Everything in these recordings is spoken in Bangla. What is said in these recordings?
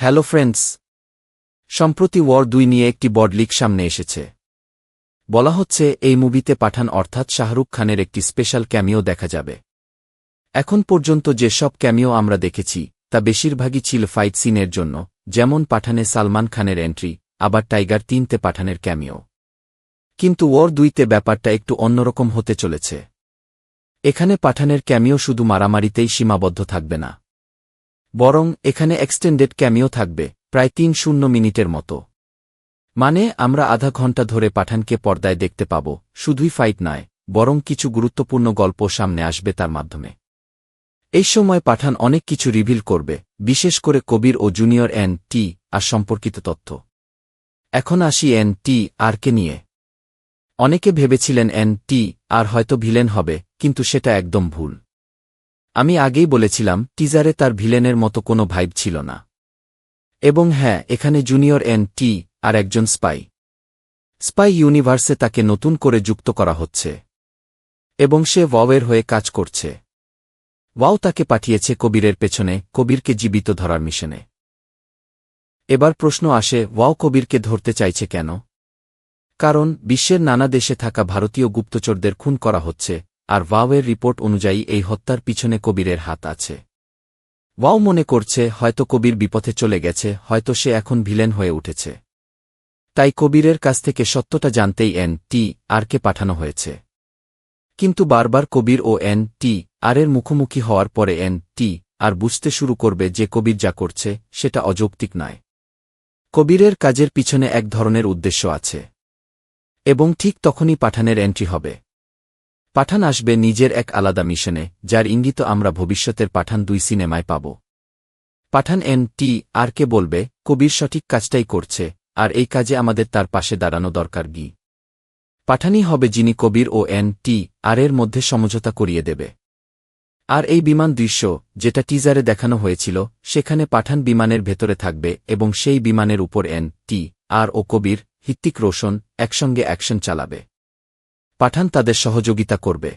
Hello friends. সম্প্রতি ওয়ার দুই নিয়ে একটি বড লিক সামনে এসেছে। বলা হচ্ছে, এই মুভিতে পাঠান অর্থাৎ শাহরুখ খানের একটি স্পেশাল ক্যামিও দেখা যাবে। এখন পর্যন্ত যে সব ক্যামিও আমরা দেখেছি, তা বেশিরভাগই ছিল ফাইট সিনের জন্য, যেমন পাঠানে সালমান খানের এন্ট্রি, আবার টাইগার তিনতে পাঠানের ক্যামিও। কিন্তু ওর দুইতে ব্যাপারটা একটু অন্যরকম হতে চলেছে। এখানে পাঠানের ক্যামিও শুধু মারামারিতেই সীমাবদ্ধ থাকবে না। বরং এখানে এক্সটেন্ডেড ক্যামিও থাকবে, প্রায় তিন শূন্য মিনিটের মতো। মানে আমরা আধা ঘণ্টা ধরে পাঠানকে পর্দায় দেখতে পাব, শুধুই ফাইট নয়, বরং কিছু গুরুত্বপূর্ণ গল্প সামনে আসবে তার মাধ্যমে। এই সময় পাঠান অনেক কিছু রিভিল করবে, বিশেষ করে কবির ও জুনিয়র এন টি আর সম্পর্কিত তথ্য। এখন আসি এন টি আরকে নিয়ে। অনেকে ভেবেছিলেন এন টি আর হয়তো ভিলেন হবে, কিন্তু সেটা একদম ভুল। আমি আগেই বলেছিলাম, টিজারে তার ভিলেনের মতো কোনো ভাইব ছিল না। এবং হ্যাঁ এখানে জুনিয়র এন টি আর একজন স্পাই। স্পাই ইউনিভার্সে তাকে নতুন করে যুক্ত করা হচ্ছে। এবং সে ওয়াওয়ের হয়ে কাজ করছে। ওয়াও তাকে পাঠিয়েছে কবিরের পেছনে, কবিরকে জীবিত ধরার মিশনে। এবার প্রশ্ন আসে, ওয়াও কবিরকে ধরতে চাইছে কেন? কারণ, বিশ্বের নানা দেশে থাকা ভারতীয় গুপ্তচরদের খুন করা হচ্ছে আর ওয়াওয়ের রিপোর্ট অনুযায়ী এই হত্যার পিছনে কবিরের হাত আছে। ওয়াও মনে করছে, হয়তো কবির বিপথে চলে গেছে, হয়তো সে এখন ভিলেন হয়ে উঠেছে। তাই কবিরের কাছ থেকে সত্যটা জানতেই এন টি আরকে পাঠানো হয়েছে। কিন্তু বারবার কবির ও এন টি আরের মুখোমুখি হওয়ার পরে এন টি আর বুঝতে শুরু করবে যে কবির যা করছে, সেটা অযৌক্তিক নয়। কবিরের কাজের পিছনে এক ধরনের উদ্দেশ্য আছে। এবং ঠিক তখনই পাঠানের এন্ট্রি হবে। পাঠান আসবে নিজের এক আলাদা মিশনে, যার ইঙ্গিত আমরা ভবিষ্যতের পাঠান দুই সিনেমায় পাব। পাঠান এন টি আরকে বলবে, কবির সঠিক কাজটাই করছে, আর এই কাজে আমাদের তার পাশে দাঁড়ানো দরকার গি পাঠানই হবে যিনি কবির ও এন টি আর এর মধ্যে সমঝোতা করিয়ে দেবে। আর এই বিমান দৃশ্য, যেটা টিজারে দেখানো হয়েছিল, সেখানে পাঠান বিমানের ভেতরে থাকবে এবং সেই বিমানের উপর এন টি আর ও কবির হিত্তিক রোশন, একসঙ্গে অ্যাকশন চালাবে। পাঠান তাদের সহযোগিতা করবে।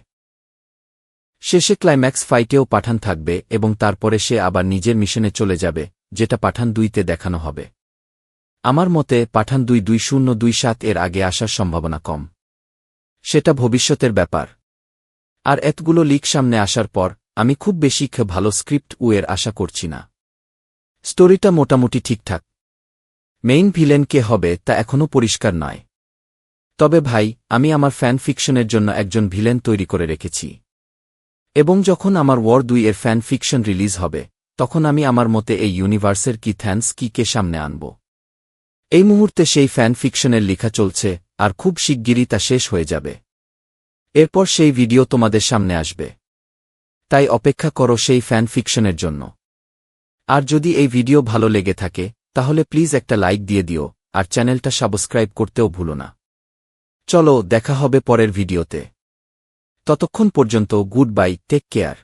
শেষে ক্লাইম্যাক্স ফাইটেও পাঠান থাকবে এবং তারপরে সে আবার নিজের মিশনে চলে যাবে, যেটা পাঠান দুইতে দেখানো হবে। আমার মতে, পাঠান দুই দুই শূন্য দুই সাত এর আগে আসার সম্ভাবনা কম। সেটা ভবিষ্যতের ব্যাপার। আর এতগুলো লিক সামনে আসার পর, আমি খুব বেশি ভালো স্ক্রিপ্ট উয়ের আশা করছি না। স্টোরিটা মোটামুটি ঠিকঠাক। মেইন ভিলেন কে হবে তা এখনও পরিষ্কার নয়। তবে ভাই, আমি আমার ফ্যান ফিকশনের জন্য একজন ভিলেন তৈরি করে রেখেছি। এবং যখন আমার ওয়ার দুই এর ফ্যান ফিকশন রিলিজ হবে, তখন আমি আমার মতে এই ইউনিভার্সের কি থ্যান্স কি কে সামনে আনব। এই মুহূর্তে সেই ফ্যান ফিকশনের লেখা চলছে, আর খুব শিগগিরই তা শেষ হয়ে যাবে। এরপর সেই ভিডিও তোমাদের সামনে আসবে। তাই অপেক্ষা করো সেই ফ্যান ফিকশনের জন্য। আর যদি এই ভিডিও ভালো লেগে থাকে, তাহলে প্লিজ একটা লাইক দিয়ে দিও, আর চ্যানেলটা সাবস্ক্রাইব করতেও ভুলো না। চলো দেখা হবে পরের ভিডিওতে। ততক্ষণ পর্যন্ত গুড বাই টেক কেয়ার।